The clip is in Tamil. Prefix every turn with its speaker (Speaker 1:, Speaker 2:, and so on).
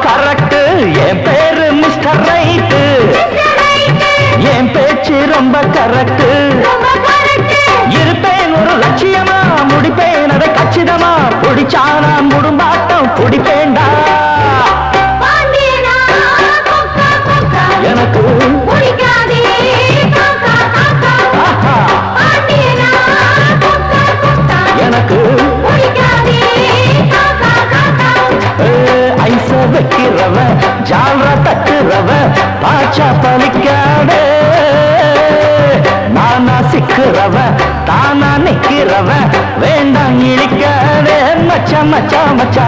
Speaker 1: கரெக்ட் என் பேரு மிஸ்டர் ரைட்டு. என் பேச்சு ரொம்ப கரெக்ட் ஜால்ர தட்டுறவ பாச்சா பலிக்காடே நானா சிக்குறவ தானா நிக்கிறவ வேண்டாம் இழிக்காதே. மச்சா மச்சா மச்சா.